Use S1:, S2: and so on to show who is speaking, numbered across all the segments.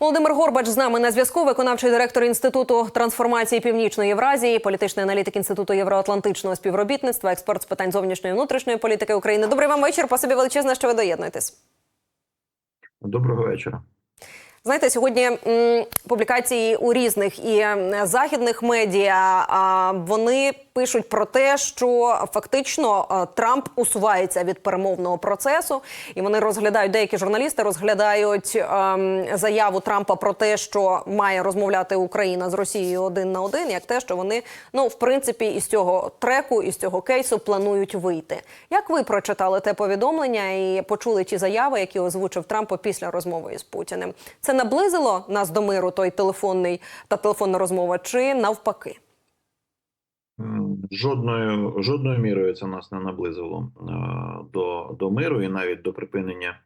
S1: Володимир Горбач з нами на зв'язку. Виконавчий директор інституту трансформації Північної Євразії, політичний аналітик інституту євроатлантичного співробітництва, експерт з питань зовнішньої і внутрішньої політики України. Добрий вам вечір. Спасибі величезне, що ви доєднуєтесь.
S2: Доброго вечора.
S1: Знаєте, сьогодні м, публікації у різних і західних медіа а, вони пишуть про те, що фактично а, Трамп усувається від перемовного процесу, і вони розглядають деякі журналісти розглядають ем, заяву Трампа про те, що має розмовляти Україна з Росією один на один, як те, що вони ну в принципі із цього треку, із цього кейсу планують вийти. Як ви прочитали те повідомлення і почули ті заяви, які озвучив Трамп після розмови із Путіним? Це наблизило нас до миру, той телефонний та телефонна розмова, чи навпаки?
S2: Жодною жодною мірою це нас не наблизило е, до, до миру і навіть до припинення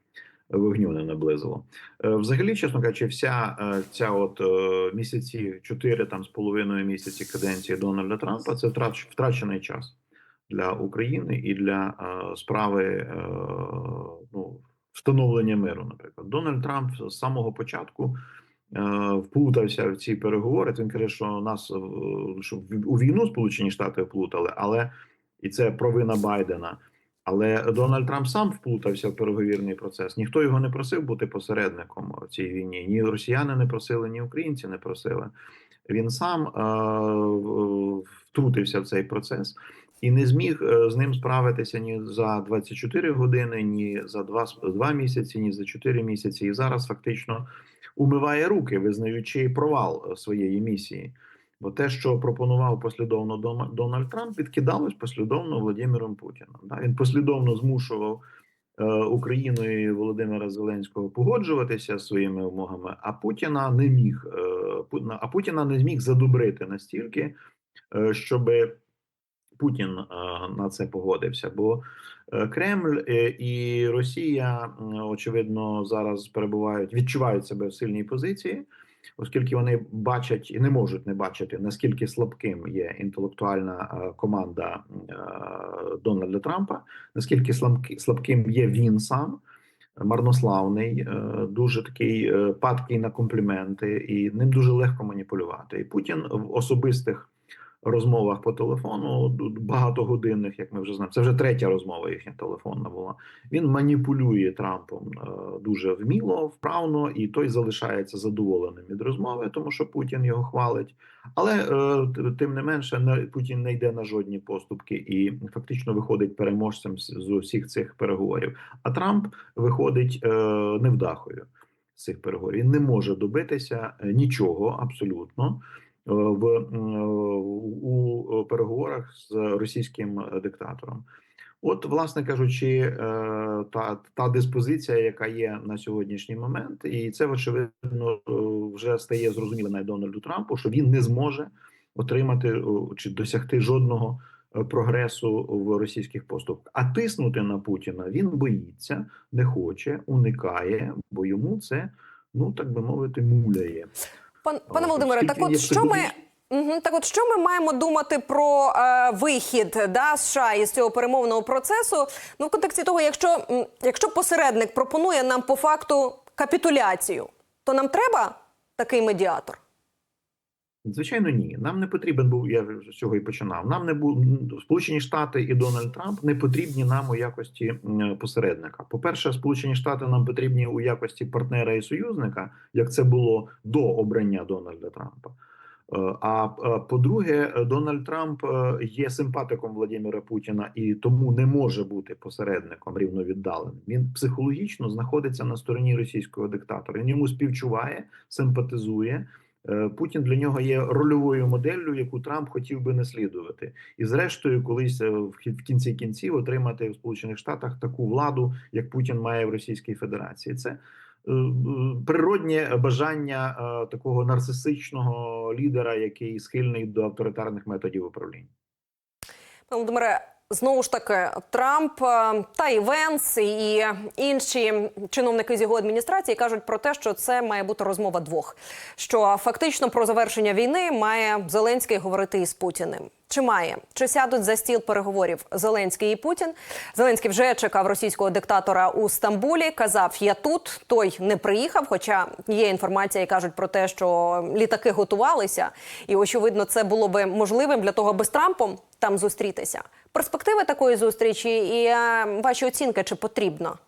S2: вогню не наблизило. Е, Взагалі, чесно кажучи, вся е, ця от місяці, чотири там з половиною місяці каденції Дональда Трампа це втрач, втрачений час для України і для справи ну, встановлення миру. Наприклад, Дональд Трамп з самого початку е, вплутався в ці переговори. Він каже, що нас е, що в- у війну Сполучені Штати вплутали, але і це провина Байдена. Але Дональд Трамп сам вплутався в переговірний процес. Ніхто його не просив бути посередником в цій війні. Ні росіяни не просили, ні українці не просили. Він сам е, втрутився в цей процес і не зміг е, з ним справитися ні за 24 години, ні за 2, 2 місяці, ні за 4 місяці. І зараз фактично умиває руки, визнаючи провал е, своєї місії. Бо те, що пропонував послідовно Дональд Трамп, підкидалось послідовно Володимиром Путіним. Да? Він послідовно змушував е, Україну і Володимира Зеленського погоджуватися з своїми вимогами, а Путіна не міг а Путіна не зміг задобрити настільки, е, щоб Путін е, на це погодився. Бо е, Кремль е, і Росія очевидно зараз перебувають, відчувають себе в сильній позиції, оскільки вони бачать і не можуть не бачити наскільки слабким є інтелектуальна команда Дональда Трампа, наскільки слабки- слабким є він сам. Марнославний, дуже такий падкий на компліменти, і ним дуже легко маніпулювати. І Путін в особистих розмовах по телефону, багатогодинних, як ми вже знаємо, це вже третя розмова їхня телефонна була. Він маніпулює Трампом е, дуже вміло, вправно, і той залишається задоволеним від розмови, тому що Путін його хвалить. Але е, тим не менше, не Путін не йде на жодні поступки і фактично виходить переможцем з усіх цих переговорів. А Трамп виходить е, невдахою з цих переговорів. Він не може добитися нічого абсолютно в е, у переговорах з російським е, диктатором. От, власне кажучи, е, та, та диспозиція, яка є на сьогоднішній момент, і це очевидно е, вже стає зрозуміло Дональду Трампу, що він не зможе отримати чи досягти жодного е, прогресу в російських поступках. А тиснути на Путіна він боїться, не хоче, уникає, бо йому це, ну так би мовити, муляє.
S1: Пан пане Володимире, так от що ми. Так, от що ми маємо думати про е, вихід да, США із цього перемовного процесу? Ну, в контексті того, якщо, якщо посередник пропонує нам по факту капітуляцію, то нам треба такий медіатор?
S2: Звичайно, ні. Нам не потрібен був. Я з цього і починав. Нам не був Сполучені Штати і Дональд Трамп не потрібні нам у якості посередника. По перше, Сполучені Штати нам потрібні у якості партнера і союзника, як це було до обрання Дональда Трампа. Е, А е, по-друге, Дональд Трамп е, є симпатиком Владимира Путіна і тому не може бути посередником рівновіддаленим. Він психологічно знаходиться на стороні російського диктатора. Він йому співчуває, симпатизує. Е, Путін для нього є рольовою моделлю, яку Трамп хотів би наслідувати, і зрештою, колись е, в кінці кінців отримати в Сполучених Штатах таку владу, як Путін має в Російській Федерації. Це е, природнє бажання такого нарцисичного лідера, який схильний до авторитарних методів управління.
S1: Володимире, знову ж таки, Трамп е, та і Венс, і інші чиновники з його адміністрації кажуть про те, що це має бути розмова двох. Що фактично про завершення війни має Зеленський говорити із Путіним. Чи має чи сядуть за стіл переговорів Зеленський і Путін? Зеленський вже чекав російського диктатора у Стамбулі. Казав, я тут. Той не приїхав. Хоча є інформація, і кажуть про те, що літаки готувалися, і очевидно, це було би можливим для того, аби з Трампом там зустрітися. Перспективи такої зустрічі і е, ваші оцінки, чи потрібно?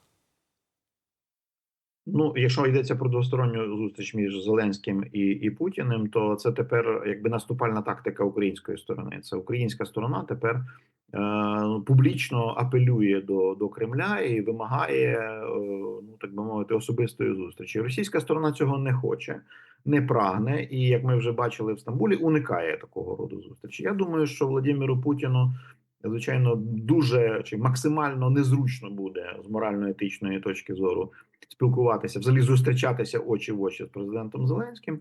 S2: Ну, якщо йдеться про двосторонню зустріч між Зеленським і, і Путіним, то це тепер якби наступальна тактика української сторони. Це українська сторона тепер е, публічно апелює до, до Кремля і вимагає, е, ну так би мовити, особистої зустрічі. Російська сторона цього не хоче, не прагне, і як ми вже бачили в Стамбулі, уникає такого роду зустрічі. Я думаю, що Владимиру Путіну. Звичайно, дуже чи максимально незручно буде з морально-етичної точки зору спілкуватися, взагалі зустрічатися очі в очі з президентом Зеленським. Е,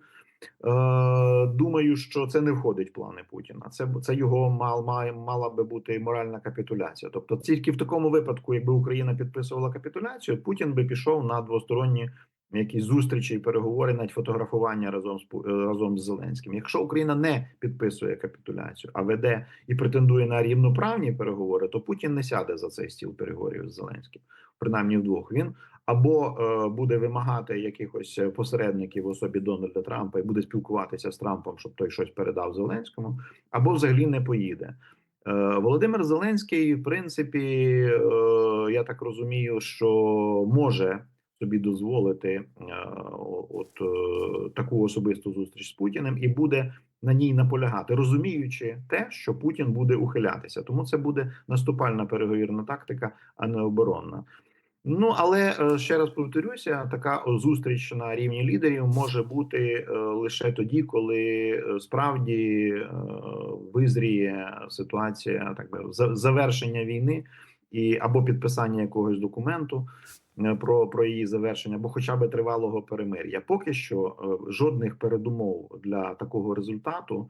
S2: думаю, що це не входить в плани Путіна. Це це його мал, має мала би бути моральна капітуляція. Тобто, тільки в такому випадку, якби Україна підписувала капітуляцію, Путін би пішов на двосторонні якісь зустрічі і переговори, навіть фотографування разом з е, разом з Зеленським. Якщо Україна не підписує капітуляцію, а веде і претендує на рівноправні переговори, то Путін не сяде за цей стіл переговорів з Зеленським, принаймні вдвох. Він або е, буде вимагати якихось посередників в особі Дональда Трампа і буде спілкуватися з Трампом, щоб той щось передав Зеленському, або взагалі не поїде. Е, Володимир Зеленський, в принципі, е, я так розумію, що може собі дозволити е, от е, таку особисту зустріч з Путіним і буде на ній наполягати, розуміючи те, що Путін буде ухилятися. Тому це буде наступальна переговірна тактика, а не оборонна. Ну але е, ще раз повторюся, така зустріч на рівні лідерів може бути лише тоді, коли справді визріє ситуація, так би за- завершення війни і або підписання якогось документу про, про її завершення, або хоча б тривалого перемир'я. Поки що е, жодних передумов для такого результату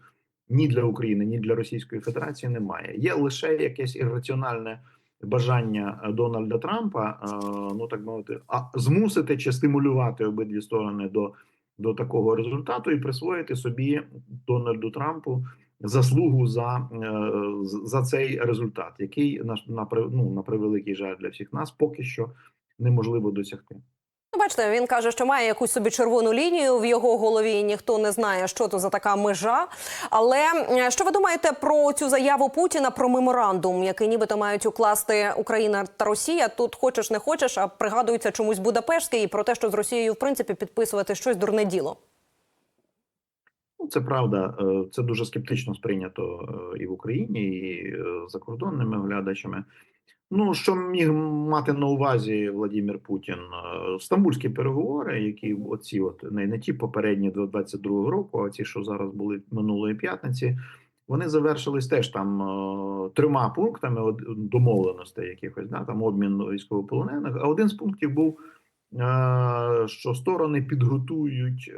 S2: ні для України, ні для Російської Федерації немає. Є лише якесь ірраціональне бажання е, Дональда Трампа, е, ну так мовити, а змусити чи стимулювати обидві сторони до, до такого результату і присвоїти собі Дональду Трампу заслугу за, е, за цей результат, який на, на, ну, на превеликий жаль для всіх нас поки що неможливо досягти.
S1: Ну, бачите, він каже, що має якусь собі червону лінію в його голові. і Ніхто не знає, що то за така межа. Але е, що ви думаєте про цю заяву Путіна про меморандум, який нібито мають укласти Україна та Росія? Тут хочеш не хочеш, а пригадується чомусь Будапештський і про те, що з Росією в принципі підписувати щось дурне діло.
S2: Ну, це правда, е, це дуже скептично сприйнято е, і в Україні, і закордонними оглядачами. Ну, що міг мати на увазі Владимир Путін? Е, Стамбульські переговори, які оці, от не, не ті попередні до 22-го року, а ті, що зараз були минулої п'ятниці, вони завершились теж там е, трьома пунктами домовленостей якихось, да, там обмін військовополонених. А один з пунктів був е, що сторони підготують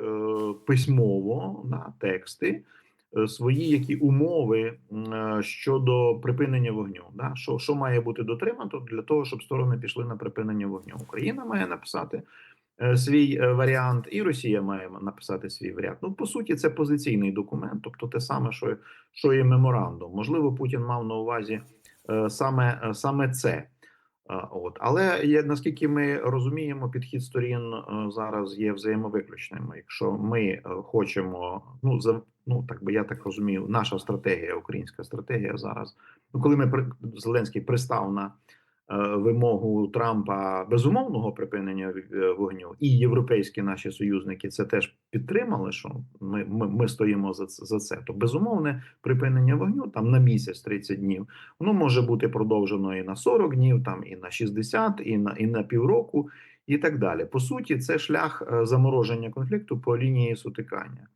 S2: письмово да, тексти свої які умови е, щодо припинення вогню. Да? Що, що має бути дотримано для того, щоб сторони пішли на припинення вогню? Україна має написати е, свій е, варіант, і Росія має написати свій варіант. Ну, по суті, це позиційний документ, тобто те саме, що, що і меморандум. Можливо, Путін мав на увазі е, саме, е, саме це. От, але є наскільки ми розуміємо, підхід сторін е, зараз є взаємовиключним. Якщо ми е, хочемо, ну за ну так би я так розумію, наша стратегія, українська стратегія зараз. Ну, коли ми Зеленський пристав на вимогу Трампа безумовного припинення е, вогню, і європейські наші союзники це теж підтримали. Що ми, ми, ми стоїмо за, за це. То безумовне припинення вогню там на місяць 30 днів. Воно може бути продовжено і на 40 днів, там і на 60, і на і на півроку, і так далі. По суті, це шлях е, замороження конфлікту по лінії сутикання.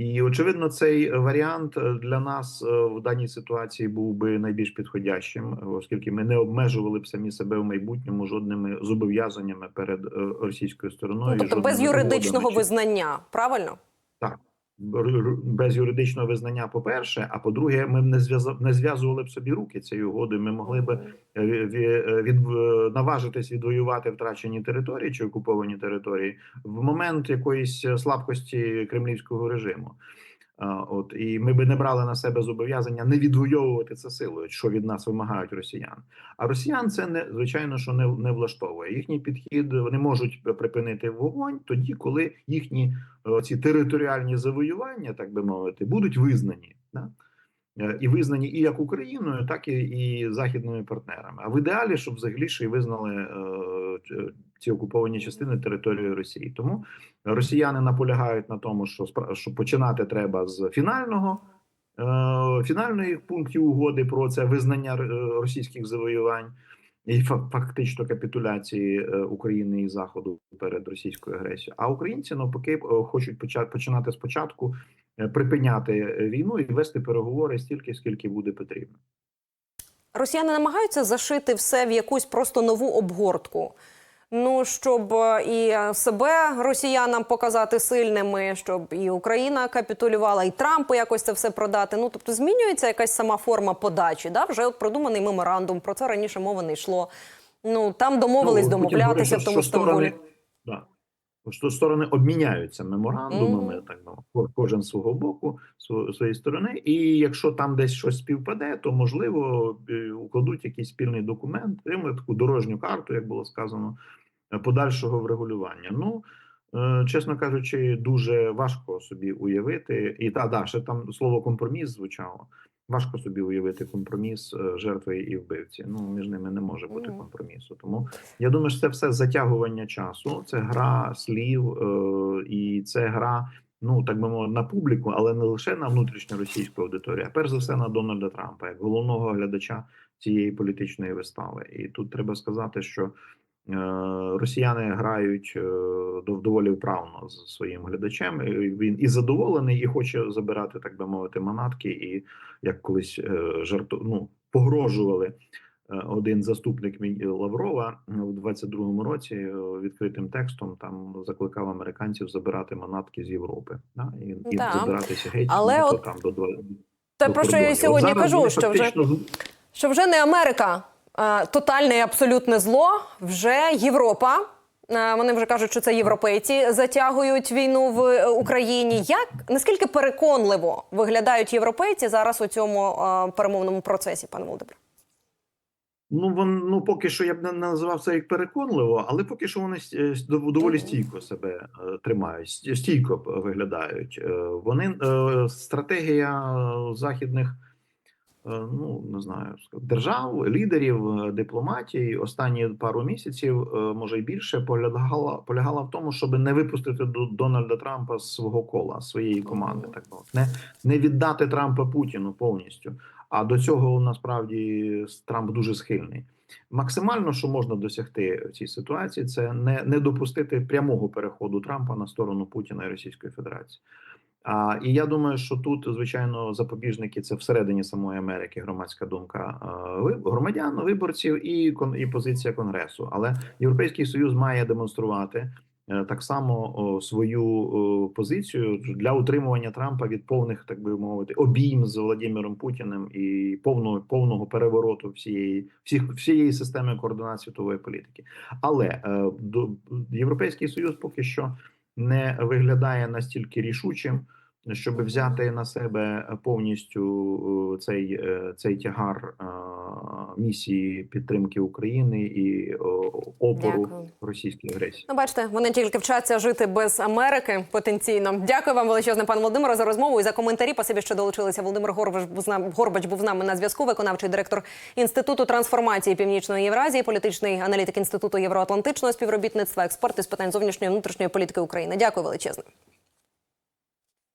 S2: І очевидно, цей варіант е, для нас е, в даній ситуації був би найбільш підходящим, оскільки ми не обмежували б самі себе в майбутньому жодними зобов'язаннями перед е, російською стороною.
S1: Ну, тобто без юридичного
S2: угодами
S1: визнання, правильно?
S2: Р- без юридичного визнання, по-перше, а по-друге, ми б не не зв'язували б собі руки цієї угоди. Ми могли б е, від, е, наважитись відвоювати втрачені території чи окуповані території в момент якоїсь слабкості кремлівського режиму. От і ми би не брали на себе зобов'язання не відвоювати це силою, що від нас вимагають росіян. А росіян це не звичайно, що не, не влаштовує. Їхній підхід вони можуть припинити вогонь тоді, коли їхні е, ці територіальні завоювання, так би мовити, будуть визнані. Да? Е, І визнані і як Україною, так і, і західними партнерами. А в ідеалі, щоб взагалі ще й визнали е, ці окуповані частини території Росії. Тому росіяни наполягають на тому, що що починати треба з фінального е, фінальної пунктів угоди про це визнання е, російських завоювань і фа- фактично капітуляції е, України і Заходу перед російською агресією. А українці навпаки е, хочуть поча- починати спочатку, е, припиняти е, війну і вести переговори стільки, скільки буде потрібно.
S1: Росіяни намагаються зашити все в якусь просто нову обгортку. Ну, щоб е, і себе росіянам показати сильними, щоб і Україна капітулювала, і Трампу якось це все продати. Ну тобто змінюється якась сама форма подачі. Да? Вже от продуманий меморандум. Про це раніше мови не йшло. Ну там домовились
S2: Ну,
S1: домовлятися в тому
S2: що сторони, що сторони обміняються меморандумами,
S1: Мгм.
S2: так мовити, кожен свого боку, сво- своєї сторони. І якщо там десь щось співпаде, то можливо е, укладуть якийсь спільний документ, отримують таку дорожню карту, як було сказано, е, подальшого врегулювання. Ну чесно кажучи, дуже важко собі уявити, і та да, ще там слово компроміс звучало. Важко собі уявити компроміс е, жертви і вбивці. Ну між ними не може бути компромісу. Тому я думаю, що це все затягування часу, це гра слів, е, і це гра, ну так би мовити, на публіку, але не лише на внутрішню російську аудиторію, а перш за все на Дональда Трампа, як головного глядача цієї політичної вистави. І тут треба сказати, що е, росіяни грають е, доволі вправно з своїм глядачем. Він і задоволений, і хоче забирати, так би мовити, манатки, і як колись е, жарту, ну, погрожували е, один заступник Лаврова е, в 22-му році е, відкритим текстом там закликав американців забирати манатки з Європи, да, і, і
S1: Да.
S2: забиратися геть
S1: Але
S2: ну,
S1: от
S2: там до два
S1: Те
S2: до
S1: про що я сьогодні
S2: От зараз
S1: кажу, що вже що вже не Америка е, тотальне і абсолютне зло, вже Європа. Е, Вони вже кажуть, що це європейці затягують війну в е, Україні. Як наскільки переконливо виглядають європейці зараз у цьому е, перемовному процесі, пане Володимире?
S2: Ну, вон, ну поки що я б не називав це як переконливо, але поки що вони е, доволі стійко себе е, тримають, стійко виглядають. Е, Вони е, стратегія е, західних, е, ну не знаю, держав, лідерів, е, дипломатії останні пару місяців, е, може й більше, полягала полягала в тому, щоб не випустити до Дональда Трампа з свого кола, своєї команди, так не, не віддати Трампа Путіну повністю. А до цього насправді Трамп дуже схильний. Максимально, що можна досягти в цій ситуації, це не, не допустити прямого переходу Трампа на сторону Путіна і Російської Федерації. А, і я думаю, що тут, звичайно, запобіжники це всередині самої Америки громадська думка громадян, виборців і і позиція Конгресу. Але Європейський Союз має демонструвати е, так само свою позицію для утримування Трампа від повних, так би мовити, обійм з Володимиром Путіним і повного повного перевороту всієї всіх всієї системи координації світової політики. Але е, до Європейський Союз поки що не виглядає настільки рішучим, щоб взяти на себе повністю е, цей, е, цей тягар е, місії підтримки України і опору
S1: Дякую.
S2: російській агресії.
S1: Ну, бачите, вони тільки вчаться жити без Америки потенційно. Дякую вам величезне, пане Володимире, за розмову і за коментарі. Пасибі, що долучилися. Володимир Горбач був з нами, Горбач був з нами на зв'язку. Виконавчий директор інституту трансформації Північної Євразії, політичний аналітик інституту євроатлантичного співробітництва, експерт із питань зовнішньої і внутрішньої політики України. Дякую величезне.